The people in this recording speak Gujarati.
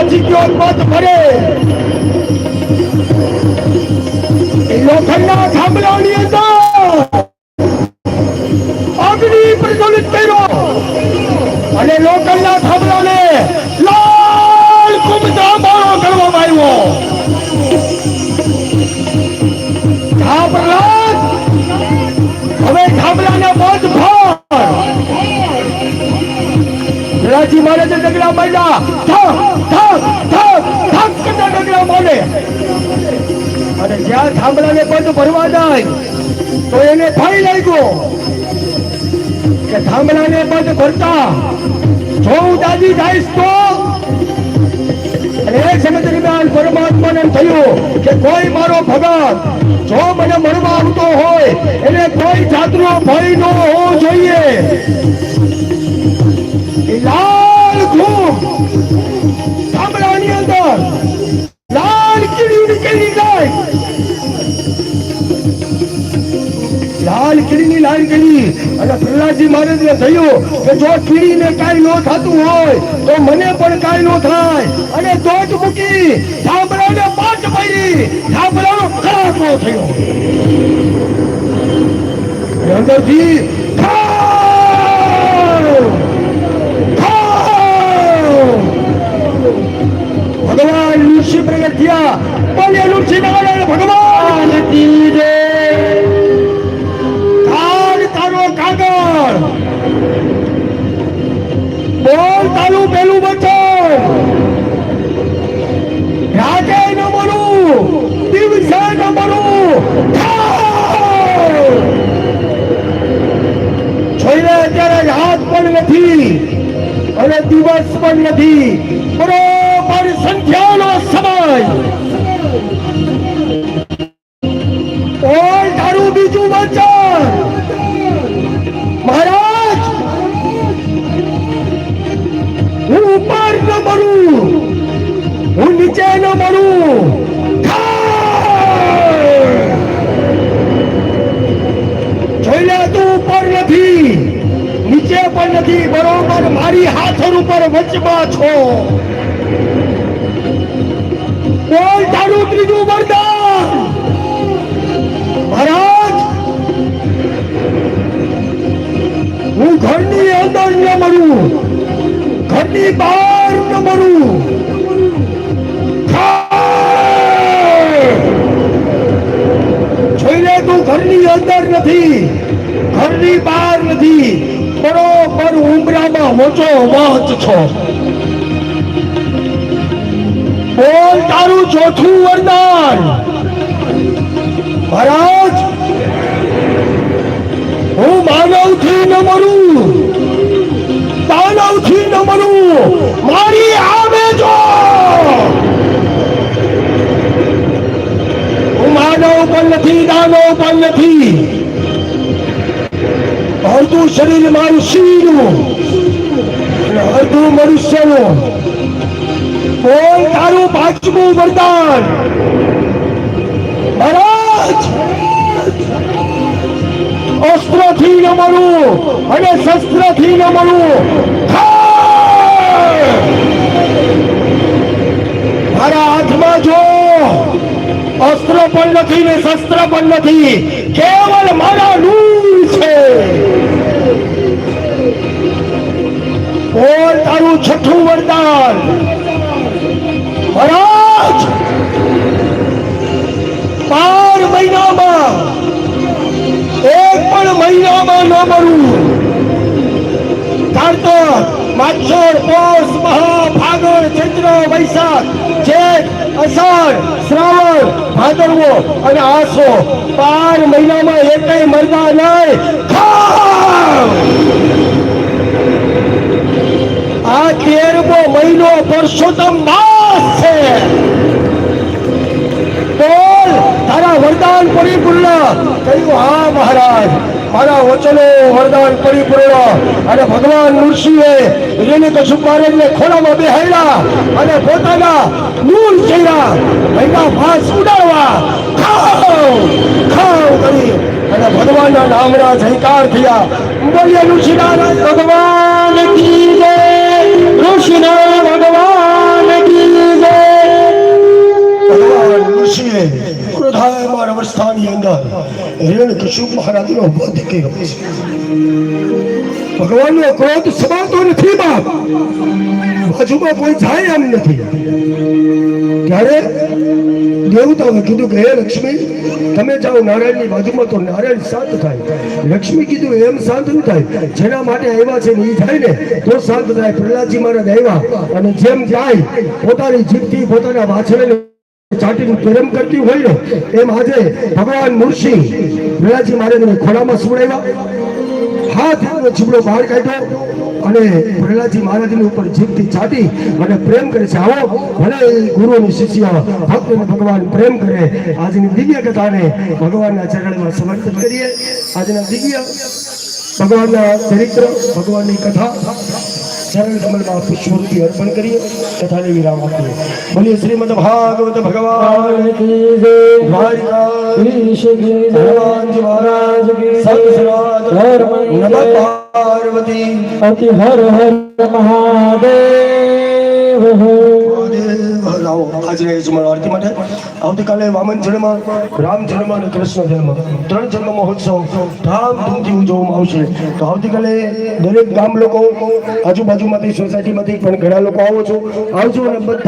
પછી કયો મત ભરે? લોખંડના થાંભલાની અંદર અગ્નિ પ્રજ્વલિત કર્યો. અને લોખંડના થાંભલાને રાજી મહારાજે ડગલા માંડ્યા થપ થપ થપ થપ કરતા ડગલા અને જ્યાં થાંભલાને પદ ભરવા જાય, તો એને ભય લાગ્યો કે થાંભલાને પદ ભરતા, જો હું દાદી જઈશ તો? અને એક સમય દરમિયાન પરમાત્માને થયું કે કોઈ મારો ભગત જો મને મળવા આવતો હોય, એને કોઈ જાતનો ભય ન હોવો જોઈએ. મહારાજને થયું કે જો કીડીને કાંઈ ન થતું હોય, તો મને પણ કાંઈ ન થાય. અને દોટ મૂકી થાંભલાને પાંચ પડી ખરાબ ખરાકો થયો. અંદરથી મળું અત્યારે હાથ પણ નથી અને દિવસ પણ નથી. બરોબર સંખ્યાનો સમય નથી મારી હાથર ઉપર વચમાં છો. બોલ તારું ત્રીજું વરદાન. મહારાજ, હું ઘરની અંદર ન મળું ઘરની બહાર ન મળું જોઈને તું ઘરની અંદર નથી. ઘરની બહાર નથી. બરોબર ઉમરામાં મોચો વાત છો. બોલ તારું ચોથું વરદાન. મહારાજ, હું માનવથી ન મળું દાનવથી ન મરું. મારી અડધું મનુષ્યનું. બોલ તારું પાંચમું વરદાન. મહારાજ! અસ્ત્રથી ન મળવું અને શસ્ત્રથી ન મળવું! મારા હાથમાં જો અસ્ત્ર પણ નથી ને શસ્ત્ર પણ નથી. કેવલ મહિનામાં ન મળું કાર્તક માછોડ પોષ મહા ફાગણ ચૈત્ર, વૈશાખ, જેઠ, અષાઢ, શ્રાવણ, ભાદરવો અને આસો બાર મહિનામાં એકેય મરવા નહીં! આ તેરમો મહિનો પરસોત્તમ માસ છે. બોલ, તારા વરદાન પરિપૂર્ણ કહ્યું હા, મહારાજ. મારા વચનો વરદાન પરિપૂર્ણ અને ભગવાન ઋષિએ રેણી કશુપ મહારાજને ખોળામાં બેહાડ્યા અને પોતાના મૂળ ચહેરા ભાઈના ફાસ ઉડાડવા ખાવ ખાવ કરી અને ભગવાનના નામના જયકાર થયા. બોલીએ ઋષિના ભગવાન કી જય? ભગવાન કી જય? ભગવાન નૃસિંહે અવસ્થાની અંદર હિરણ કશુપ મહારાજનો વધ કર્યો છે. ભગવાનનો ક્રોધ સમાતો નથી બાપ. બાજુમાં કોઈ જાય એમ નથી. ત્યારે દેવતાઓએ કીધું કે, હે લક્ષ્મી, તમે જાઓ નારાયણની બાજુમાં તો નારાયણ શાંત થાય. લક્ષ્મી કીધું, એમ શાંત ન થાય. જેના માટે આવ્યા છે ને એ થાય ને, તો શાંત થાય. પ્રહલાદજી મહારાજ આવ્યા અને જેમ જાય, પોતાની જીભથી પોતાના વાછરને પ્રેમ ચાટી અને પ્રેમ કરે છે. આવો ભલે એ ગુરુ અને શિષ્ય ભક્તને ભગવાન પ્રેમ કરે. આજની દિવ્ય કથાને ભગવાનના ચરણમાં સમર્પિત કરીએ. આજના દિવ્ય ભગવાનના ચરિત્ર, ભગવાનની કથા. ચરણ કમલમાં પુષ્પવૃત્તિ અર્પણ કરીએ કથાને વિરામ આપીએ. બોલીએ શ્રીમદ ભાગવત ભગવાન. મહારાજ નમઃ પાર્વતી. અતિ હર હર મહાદેવ લાવો આજે જમણ આરતી માટે. આવતીકાલે વામન જન્મ, રામ જન્મ અને કૃષ્ણ જન્મ. ત્રણ જન્મ મહોત્સવ ધામધૂમથી ઉજવવામાં આવશે. તો આવતીકાલે દરેક ગામ લોકો આજુબાજુમાંથી, સોસાયટીમાંથી પણ ઘણા લોકો આવો છો. આવજો અને